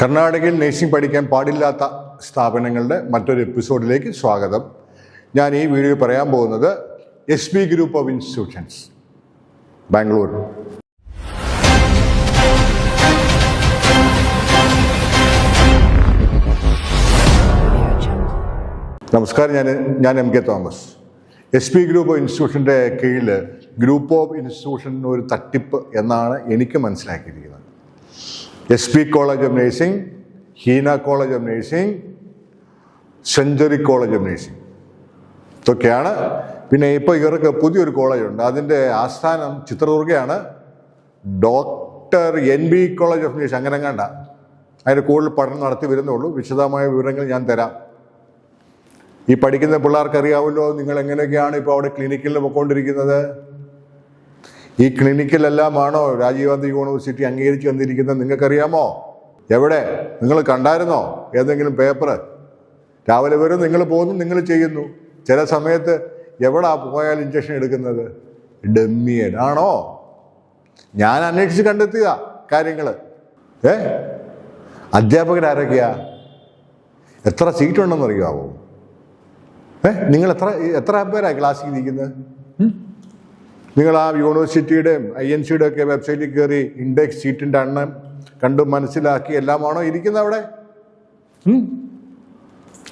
കർണാടകയിൽ നേഴ്സിംഗ് പഠിക്കാൻ പാടില്ലാത്ത സ്ഥാപനങ്ങളുടെ മറ്റൊരു എപ്പിസോഡിലേക്ക് സ്വാഗതം. ഞാൻ ഈ വീഡിയോ പറയാൻ പോകുന്നത് S B group of institutions Bangalore. നമസ്കാരം ഞാൻ ഞാൻ M K Thomas. S P group of ഇൻസ്റ്റിറ്റ്യൂഷന്റെ കീഴിൽ ഗ്രൂപ്പ് ഓഫ് ഇൻസ്റ്റിറ്റ്യൂഷൻ ഒരു തട്ടിപ്പ് എന്നാണ് എനിക്ക് മനസ്സിലാക്കിയിരിക്കുന്നത്. S P college of nursing Heena college of nursing century college of nursing. ഇതൊക്കെയാണ്. പിന്നെ ഇപ്പോൾ ഇവർക്ക് പുതിയൊരു കോളേജുണ്ട് അതിന്റെ ആസ്ഥാനം ചിത്രദുർഗയാണ്. Doctor N B college of nursing. അങ്ങനെ കണ്ട. അതിന്റെ കൂടുതൽ പഠനം നടത്തി വരുന്നുള്ളൂ വിശദമായ വിവരങ്ങൾ ഞാൻ തരാം. ഈ പഠിക്കുന്ന പിള്ളേർക്ക് അറിയാമല്ലോ നിങ്ങൾ എങ്ങനെയൊക്കെയാണ് ഇപ്പോൾ അവിടെ ക്ലിനിക്കിൽ പൊയ്ക്കൊണ്ടിരിക്കുന്നത് ഈ ക്ലിനിക്കിലെല്ലാമാണോ രാജീവ് ഗാന്ധി യൂണിവേഴ്സിറ്റി അംഗീകരിച്ച് വന്നിരിക്കുന്നത് നിങ്ങൾക്കറിയാമോ? എവിടെ? നിങ്ങൾ കണ്ടായിരുന്നോ? ഏതെങ്കിലും പേപ്പർ രാവിലെ വരും നിങ്ങൾ പോകുന്നു നിങ്ങൾ ചെയ്യുന്നു. ചില സമയത്ത് എവിടാ പോയാൽ ഇഞ്ചക്ഷൻ എടുക്കുന്നത്? ഡെമ്മിയൻ ആണോ? ഞാൻ അന്വേഷിച്ച് കണ്ടെത്തുക കാര്യങ്ങൾ ഏ? അധ്യാപകരാരൊക്കെയാ എത്ര സീറ്റ് ഉണ്ടെന്ന് അറിയാമോ ഏ? നിങ്ങൾ എത്ര എത്ര പേരാണ് ക്ലാസ്സിൽ ഇരിക്കുന്നത്? നിങ്ങൾ ആ യൂണിവേഴ്സിറ്റിയുടെയും ഐ എൻ സിയുടെ ഒക്കെ വെബ്സൈറ്റിൽ കയറി ഇൻഡെക്സ് ഷീറ്റിന്റെ എണ്ണം കണ്ട് മനസ്സിലാക്കി എല്ലാമാണോ ഇരിക്കുന്നത് അവിടെ?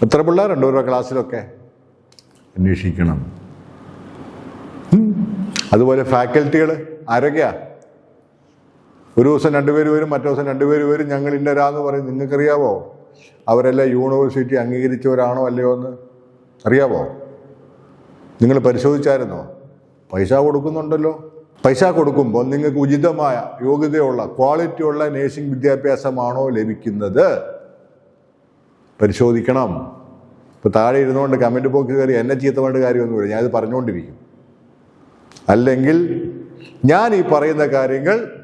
എത്ര പിള്ളേരുണ്ട് ഓരോ ക്ലാസ്സിലൊക്കെ? അന്വേഷിക്കണം. അതുപോലെ ഫാക്കൽറ്റികൾ ആരൊക്കെയാ? ഒരു ദിവസം രണ്ടുപേര് വരും മറ്റു ദിവസം രണ്ടുപേര് വരും ഞങ്ങൾ ഇന്നരാന്ന് പറയും. നിങ്ങൾക്കറിയാവോ? അവരെല്ലാം യൂണിവേഴ്സിറ്റി അംഗീകരിച്ചവരാണോ അല്ലയോ എന്ന്? അറിയാവോ? നിങ്ങൾ പരിശോധിച്ചായിരുന്നോ? പൈസ കൊടുക്കുന്നുണ്ടല്ലോ. പൈസ കൊടുക്കുമ്പോൾ നിങ്ങൾക്ക് ഉചിതമായ യോഗ്യതയുള്ള ക്വാളിറ്റിയുള്ള നേഴ്സിംഗ് വിദ്യാഭ്യാസമാണോ ലഭിക്കുന്നത്? പരിശോധിക്കണം. ഇപ്പോൾ താഴെ ഇരുന്നുകൊണ്ട് കമന്റ് ബോക്സ് കയറി എന്നെ ചീത്തമായിട്ട് കാര്യമൊന്നുമില്ല ഞാനിത് പറഞ്ഞുകൊണ്ടിരിക്കും. അല്ലെങ്കിൽ ഞാൻ ഈ പറയുന്ന കാര്യങ്ങൾ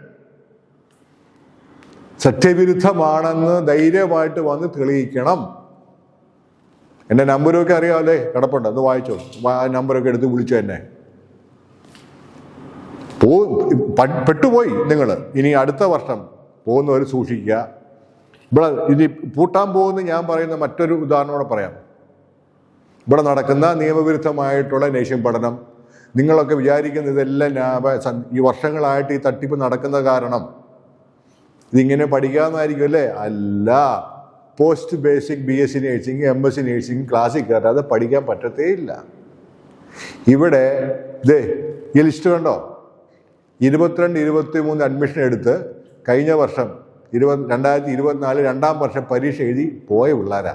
സത്യവിരുദ്ധമാണെന്ന് ധൈര്യമായിട്ട് വന്ന് തെളിയിക്കണം. എന്റെ നമ്പരൊക്കെ അറിയാമല്ലേ? കിടപ്പുണ്ട്. അത് വായിച്ചോ. നമ്പറൊക്കെ എടുത്ത് വിളിച്ചോ എന്നെ. പെട്ടുപോയി നിങ്ങൾ ഇനി അടുത്ത വർഷം പോകുന്നവർ സൂക്ഷിക്കുക. ഇവിടെ ഇനി പൂട്ടാൻ പോകുന്ന ഞാൻ പറയുന്ന മറ്റൊരു ഉദാഹരണം കൂടെ പറയാം. ഇവിടെ നടക്കുന്ന നിയമവിരുദ്ധമായിട്ടുള്ള നേഷ്യം പഠനം. നിങ്ങളൊക്കെ വിചാരിക്കുന്ന ഇതെല്ലാം ലാഭ- ഈ വർഷങ്ങളായിട്ട് ഈ തട്ടിപ്പ് നടക്കുന്ന കാരണം. ഇതിങ്ങനെ പഠിക്കാമെന്നായിരിക്കും അല്ലേ? അല്ല. Post basic B S C nursing M S C nursing ക്ലാസ്സിൽ കയറാതെ പഠിക്കാൻ പറ്റത്തേ ഇല്ല ഇവിടെ ഇതേ ഈ ലിസ്റ്റ് കണ്ടോ? ഇരുപത്തിരണ്ട് ഇരുപത്തി മൂന്ന് അഡ്മിഷൻ എടുത്ത് കഴിഞ്ഞ വർഷം ഇരുപത് രണ്ടായിരത്തി ഇരുപത്തിനാല് രണ്ടാം വർഷം പരീക്ഷ എഴുതി പോയ പിള്ളേരാ.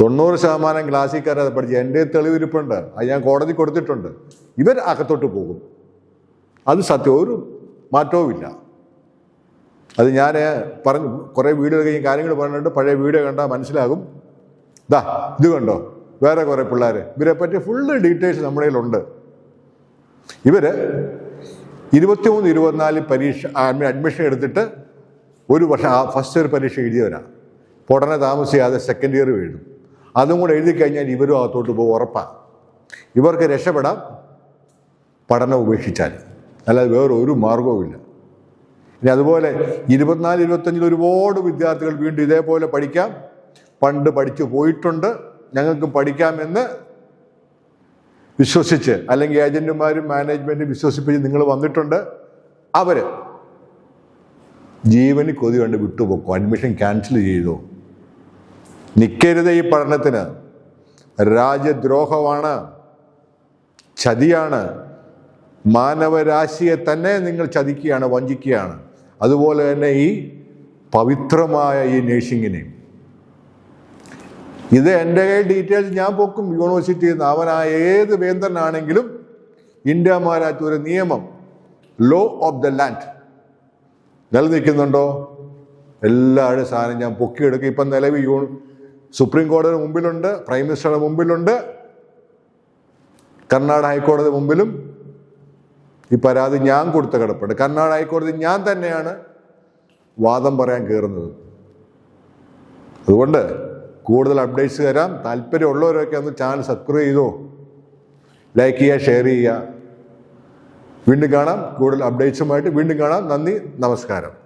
തൊണ്ണൂറ് ശതമാനം ക്ലാസ്സിൽ പഠിച്ചു എന്റെ തെളിവിരിപ്പുണ്ട്. അത് ഞാൻ കോടതി കൊടുത്തിട്ടുണ്ട്. ഇവർ അകത്തോട്ട് പോകും. അത് സത്യം ഒരു മാറ്റവുമില്ല. അത് ഞാൻ പറഞ്ഞു കുറേ വീഡിയോ കഴിഞ്ഞ് കാര്യങ്ങൾ പറഞ്ഞിട്ട് പഴയ വീഡിയോ കണ്ടാൽ മനസ്സിലാകും. ദാ ഇത് കണ്ടോ? വേറെ കുറേ പിള്ളേർ ഇവരെ പറ്റി ഫുള്ള് ഡീറ്റെയിൽസ് നമ്മുടെ കയ്യിലുണ്ട്. ഇവർ ഇരുപത്തിമൂന്ന് ഇരുപത്തിനാല് പരീക്ഷ അഡ്മിഷൻ എടുത്തിട്ട് ഒരു വർഷം ആ ഫസ്റ്റ് ഇയർ പരീക്ഷ എഴുതിയവരാണ് ഉടനെ താമസിയാതെ സെക്കൻഡ് ഇയർ എഴുതും അതും കൂടെ എഴുതി കഴിഞ്ഞാൽ ഇവരും അകത്തോട്ട് പോകും ഉറപ്പാണ് ഇവർക്ക് രക്ഷപ്പെടാം പഠനം ഉപേക്ഷിച്ചാൽ. അല്ലാതെ വേറെ ഒരു മാർഗവുമില്ല ഇനി അതുപോലെ ഇരുപത്തിനാല് ഇരുപത്തഞ്ചിൽ ഒരുപാട് വിദ്യാർത്ഥികൾ വീണ്ടും ഇതേപോലെ പഠിക്കാം. പണ്ട് പഠിച്ചു പോയിട്ടുണ്ട് ഞങ്ങൾക്കും പഠിക്കാമെന്ന് വിശ്വസിച്ച് അല്ലെങ്കിൽ ഏജന്റുമാരും മാനേജ്മെന്റും വിശ്വസിപ്പിച്ച് നിങ്ങൾ വന്നിട്ടുണ്ട്. അവർ ജീവന് കൊതി കണ്ട് വിട്ടുപോക്കും. അഡ്മിഷൻ ക്യാൻസൽ ചെയ്തു. നിൽക്കരുത് ഈ പഠനത്തിന്. രാജ്യദ്രോഹമാണ്. ചതിയാണ്. മാനവരാശിയെ തന്നെ നിങ്ങൾ ചതിക്കുകയാണ് വഞ്ചിക്കുകയാണ്. അതുപോലെ തന്നെ ഈ പവിത്രമായ ഈ നേഴ്സിങ്ങിനെ ഇത് എന്റെ കയ്യിൽ ഡീറ്റെയിൽസ് ഞാൻ പൊക്കും. യൂണിവേഴ്സിറ്റിയിൽ നിന്ന് അവൻ ആ ഏത് വേന്ദ്രനാണെങ്കിലും ഇന്ത്യ മഹാരാജ് ഒരു നിയമം. ലോ ഓഫ് ദ ലാൻഡ് നിലനിൽക്കുന്നുണ്ടോ? എല്ലാവരുടെ സാധനം ഞാൻ പൊക്കിയെടുക്കും. ഇപ്പം നിലവിൽ യൂൺ സുപ്രീം കോടതി മുമ്പിലുണ്ട് പ്രൈം മിനിസ്റ്ററുടെ മുമ്പിലുണ്ട് കർണാടക ഹൈക്കോടതി മുമ്പിലും ഈ പരാതി ഞാൻ കൊടുത്ത കിടപ്പുണ്ട്. കർണാടക ഹൈക്കോടതി ഞാൻ തന്നെയാണ് വാദം പറയാൻ കയറുന്നത്. അതുകൊണ്ട് കൂടുതൽ അപ്ഡേറ്റ്സ് തരാം. താല്പര്യമുള്ളവരൊക്കെ ഒന്ന് ചാനൽ സബ്സ്ക്രൈബ് ചെയ്തോ? ലൈക്ക് ചെയ്യുക ഷെയർ ചെയ്യുക. വീണ്ടും കാണാം. കൂടുതൽ അപ്ഡേറ്റ്സുമായിട്ട് വീണ്ടും കാണാം. നന്ദി നമസ്കാരം.